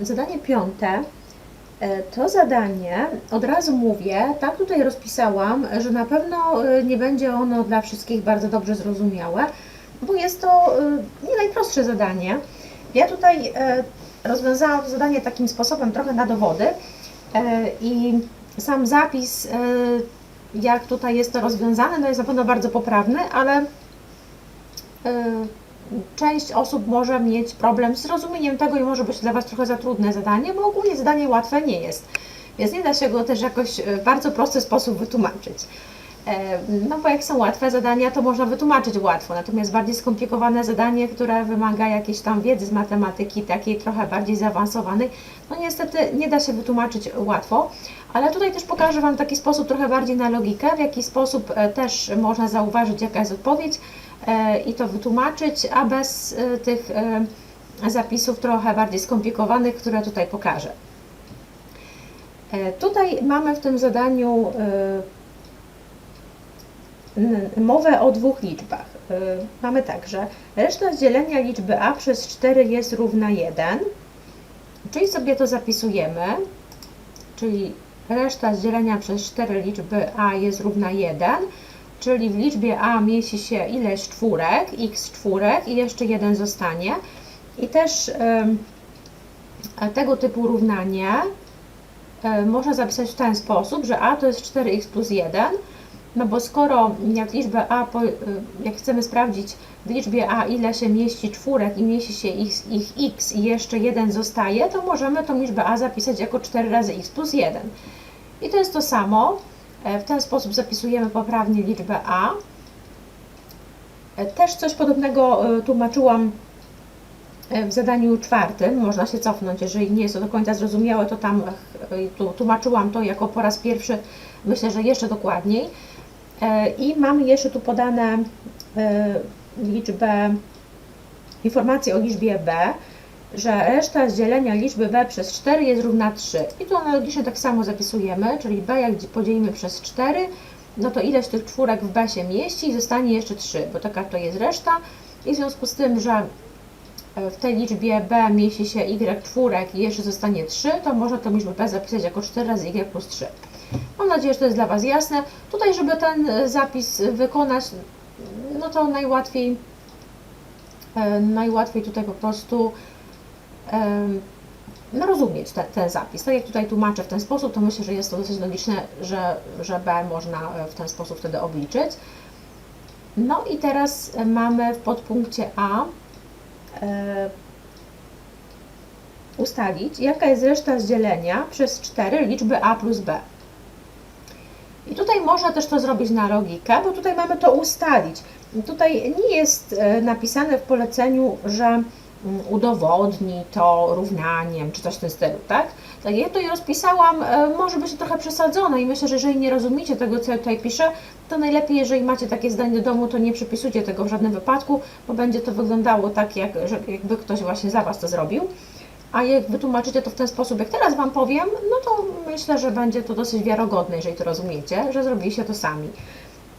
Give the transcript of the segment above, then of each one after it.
zadanie piąte. E, To zadanie, od razu mówię, tak tutaj rozpisałam, że na pewno e, nie będzie ono dla wszystkich bardzo dobrze zrozumiałe, bo jest to e, nie najprostsze zadanie. Ja tutaj rozwiązałam zadanie takim sposobem trochę na dowody i sam zapis, jak tutaj jest to rozwiązane, no jest na pewno bardzo poprawny, ale część osób może mieć problem z zrozumieniem tego i może być dla Was trochę za trudne zadanie, bo ogólnie zadanie łatwe nie jest. Więc nie da się go też jakoś w bardzo prosty sposób wytłumaczyć. E, No bo jak są łatwe zadania, to można wytłumaczyć łatwo, natomiast bardziej skomplikowane zadanie, które wymaga jakiejś tam wiedzy z matematyki, takiej trochę bardziej zaawansowanej, no niestety nie da się wytłumaczyć łatwo, ale tutaj też pokażę Wam taki sposób trochę bardziej na logikę, w jaki sposób e, też można zauważyć, jaka jest odpowiedź e, i to wytłumaczyć, a bez tych zapisów trochę bardziej skomplikowanych, które tutaj pokażę. Tutaj mamy w tym zadaniu mowę o dwóch liczbach. Y, Mamy tak, że reszta dzielenia liczby a przez 4 jest równa 1, czyli sobie to zapisujemy, czyli reszta dzielenia przez 4 liczby a jest równa 1, czyli w liczbie a mieści się ileś czwórek, x czwórek i jeszcze jeden zostanie. I też ym, tego typu równanie y, można zapisać w ten sposób, że a to jest 4x plus 1, no bo skoro jak liczbę a, y, jak chcemy sprawdzić w liczbie a ile się mieści czwórek i mieści się ich, ich x i jeszcze jeden zostaje, to możemy tą liczbę a zapisać jako 4 razy x plus 1. I to jest to samo. E, W ten sposób zapisujemy poprawnie liczbę a. E, Też coś podobnego e, tłumaczyłam w zadaniu czwartym. Można się cofnąć, jeżeli nie jest to do końca zrozumiałe, to tam tłumaczyłam to jako po raz pierwszy, myślę, że jeszcze dokładniej. E, I mamy jeszcze tu podane e, liczbę, informację o liczbie b, że reszta z dzielenia liczby b przez 4 jest równa 3. I tu analogicznie tak samo zapisujemy, czyli b jak podzielimy przez 4, no to ileś tych czwórek w b się mieści i zostanie jeszcze 3, bo taka to jest reszta. I w związku z tym, że e, w tej liczbie b mieści się y czwórek i jeszcze zostanie 3, to można tę liczbę b zapisać jako 4 razy y plus 3. Mam nadzieję, że to jest dla Was jasne. Tutaj, żeby ten e, zapis wykonać, no to najłatwiej, e, najłatwiej tutaj po prostu em, no, rozumieć te, ten zapis. Tak jak tutaj tłumaczę w ten sposób, to myślę, że jest to dosyć logiczne, że, że B można e, w ten sposób wtedy obliczyć. No i teraz e, mamy w podpunkcie A e, ustalić, jaka jest reszta z dzielenia przez 4 liczby A plus B. I tutaj można też to zrobić na logikę, bo tutaj mamy to ustalić. Tutaj nie jest e, napisane w poleceniu, że mm, udowodnij to równaniem, czy coś w tym stylu, tak? Tak ja tutaj rozpisałam, e, może być to trochę przesadzone i myślę, że jeżeli nie rozumiecie tego, co ja tutaj piszę, to najlepiej, jeżeli macie takie zdanie do domu, to nie przypisujcie tego w żadnym wypadku, bo będzie to wyglądało tak, jak, jakby ktoś właśnie za Was to zrobił. A jak wytłumaczycie to w ten sposób, jak teraz Wam powiem, no to myślę, że będzie to dosyć wiarygodne, jeżeli to rozumiecie, że zrobiliście to sami.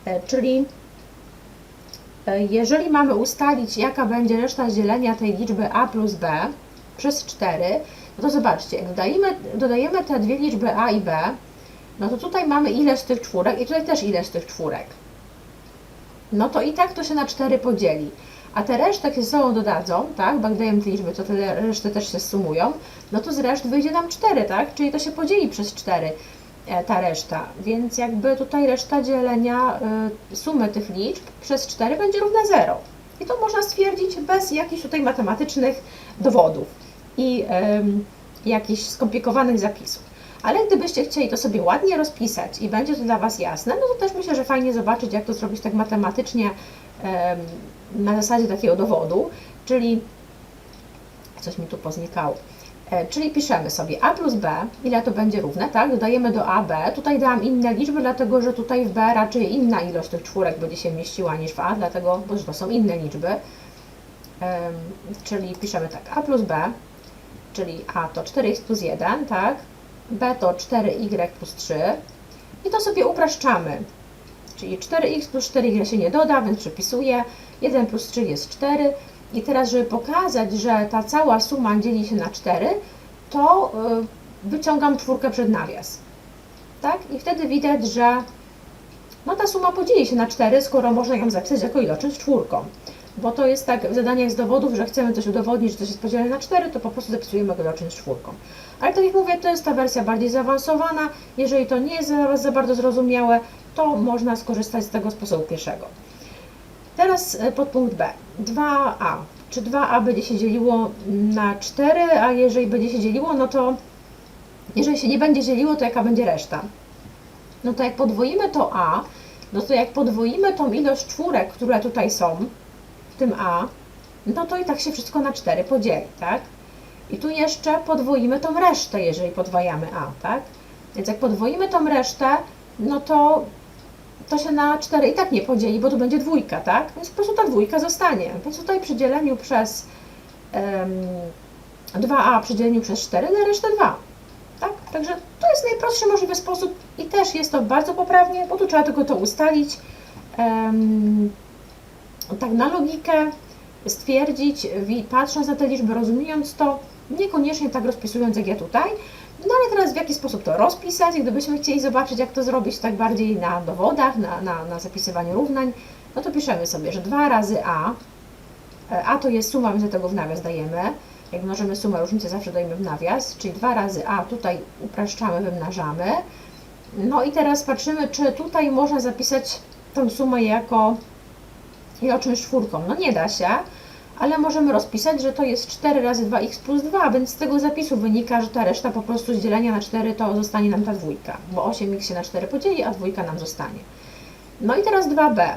E, Czyli e, jeżeli mamy ustalić, jaka będzie reszta dzielenia tej liczby a plus b przez 4, no to zobaczcie, jak dodajemy, dodajemy te dwie liczby a i b, no to tutaj mamy ileś tych czwórek i tutaj też ileś tych czwórek. No to i tak to się na 4 podzieli. A te resztę, jak się ze sobą dodadzą, tak, bo dajemy te liczby, to te reszty też się sumują, no to z reszt wyjdzie nam 4, tak, czyli to się podzieli przez 4 e, ta reszta, więc jakby tutaj reszta dzielenia y, sumy tych liczb przez 4 będzie równa 0. I to można stwierdzić bez jakichś tutaj matematycznych dowodów i jakichś skomplikowanych zapisów. Ale gdybyście chcieli to sobie ładnie rozpisać i będzie to dla Was jasne, no to też myślę, że fajnie zobaczyć, jak to zrobić tak matematycznie em, na zasadzie takiego dowodu, czyli coś mi tu poznikało. E, Czyli piszemy sobie a plus b, ile to będzie równe, tak? Dodajemy do a b. Tutaj dałam inne liczby, dlatego że tutaj w b raczej inna ilość tych czwórek będzie się mieściła niż w a, dlatego bo to są inne liczby. Czyli piszemy tak, a plus b, czyli a to 4x plus 1, tak? B to 4y plus 3 i to sobie upraszczamy. Czyli 4x plus 4y się nie doda, więc przepisuję. 1 plus 3 jest 4. I teraz, żeby pokazać, że ta cała suma dzieli się na 4, to y, wyciągam czwórkę przed nawias. Tak? I wtedy widać, że no ta suma podzieli się na 4, skoro można ją zapisać jako iloczyn z czwórką. Bo to jest tak w zadaniach z dowodów, że chcemy coś udowodnić, że coś jest podzielone na 4, to po prostu zapisujemy go iloczyn z czwórką. Ale tak jak mówię, to jest ta wersja bardziej zaawansowana. jeżeli to nie jest za, za bardzo zrozumiałe, to można skorzystać z tego sposobu pierwszego. Teraz e, podpunkt B. 2a. Czy 2a będzie się dzieliło na 4, a jeżeli będzie się dzieliło, no to jeżeli się nie będzie dzieliło, to jaka będzie reszta? No to jak podwoimy to a, no to jak podwoimy tą ilość czwórek, które tutaj są, w tym a, no to i tak się wszystko na 4 podzieli, tak? I tu jeszcze podwoimy tą resztę, jeżeli podwajamy a, tak? Więc jak podwoimy tą resztę, no to to się na 4 i tak nie podzieli, bo tu będzie dwójka, tak? Więc po prostu ta dwójka zostanie. Więc tutaj przy dzieleniu przez um, 2a przy dzieleniu przez 4 na resztę 2. Tak? Także to jest najprostszy możliwy sposób i też jest to bardzo poprawnie, bo tu trzeba tylko to ustalić. Um, tak na logikę stwierdzić, patrząc na te liczby, rozumiejąc to, niekoniecznie tak rozpisując jak ja tutaj, no ale teraz w jaki sposób to rozpisać? Gdybyśmy chcieli zobaczyć, jak to zrobić tak bardziej na dowodach, na, na, na zapisywaniu równań, no to piszemy sobie, że 2 razy a, e, a to jest suma, więc do tego w nawias dajemy. Jak mnożymy sumę, różnicę zawsze dajemy w nawias, czyli 2 razy a tutaj upraszczamy, wymnażamy. No i teraz patrzymy, czy tutaj można zapisać tą sumę jako iloczyn czwórką. No nie da się, ale możemy rozpisać, że to jest 4 razy 2x plus 2, więc z tego zapisu wynika, że ta reszta po prostu z dzielenia na 4 to zostanie nam ta dwójka, bo 8x się na 4 podzieli, a dwójka nam zostanie. No i teraz 2b.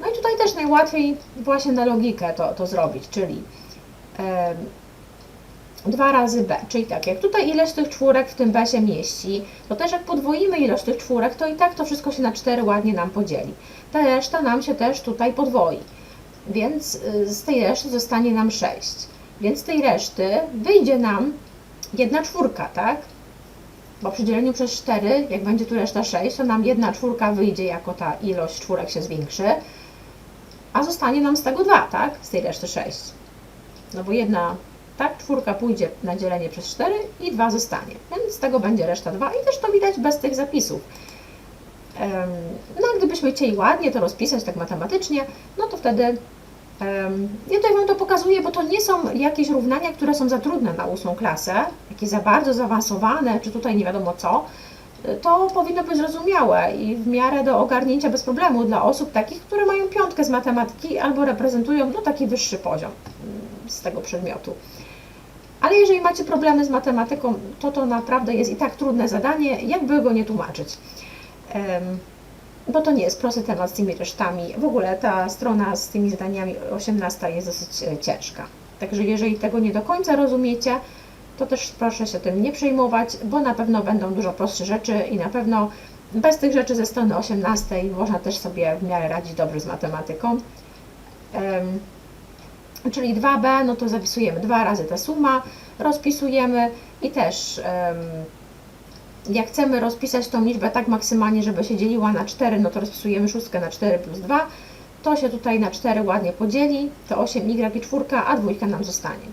No i tutaj też najłatwiej właśnie na logikę to, to zrobić, czyli yy, 2 razy b, czyli tak, jak tutaj ileś tych czwórek w tym b się mieści, to też jak podwoimy ilość tych czwórek, to i tak to wszystko się na 4 ładnie nam podzieli. Ta reszta nam się też tutaj podwoi więc y, z tej reszty zostanie nam 6. Więc z tej reszty wyjdzie nam jedna czwórka, tak? Bo przy dzieleniu przez 4, jak będzie tu reszta 6, to nam jedna czwórka wyjdzie jako ta ilość czwórek się zwiększy, a zostanie nam z tego 2, tak? Z tej reszty 6. No bo jedna, tak, czwórka pójdzie na dzielenie przez 4 i 2 zostanie. Więc z tego będzie reszta 2 i też to widać bez tych zapisów. No, gdybyśmy chcieli ładnie to rozpisać tak matematycznie, no to wtedy ja tutaj Wam to pokazuję, bo to nie są jakieś równania, które są za trudne na ósmą klasę, jakieś za bardzo zaawansowane, czy tutaj nie wiadomo co. To powinno być zrozumiałe i w miarę do ogarnięcia bez problemu dla osób takich, które mają piątkę z matematyki albo reprezentują no, taki wyższy poziom z tego przedmiotu. Ale jeżeli macie problemy z matematyką, to to naprawdę jest i tak trudne zadanie, jakby go nie tłumaczyć bo to nie jest prosty temat z tymi resztami. W ogóle ta strona z tymi zadaniami 18 jest dosyć e, ciężka. Także jeżeli tego nie do końca rozumiecie, to też proszę się tym nie przejmować, bo na pewno będą dużo prostsze rzeczy i na pewno bez tych rzeczy ze strony 18 można też sobie w miarę radzić dobrze z matematyką. Czyli 2b, no to zapisujemy dwa razy ta suma, rozpisujemy i też jak chcemy rozpisać tą liczbę tak maksymalnie, żeby się dzieliła na 4, no to rozpisujemy szóstkę na 4 plus 2. To się tutaj na 4 ładnie podzieli, to 8y i 4, a dwójka nam zostanie.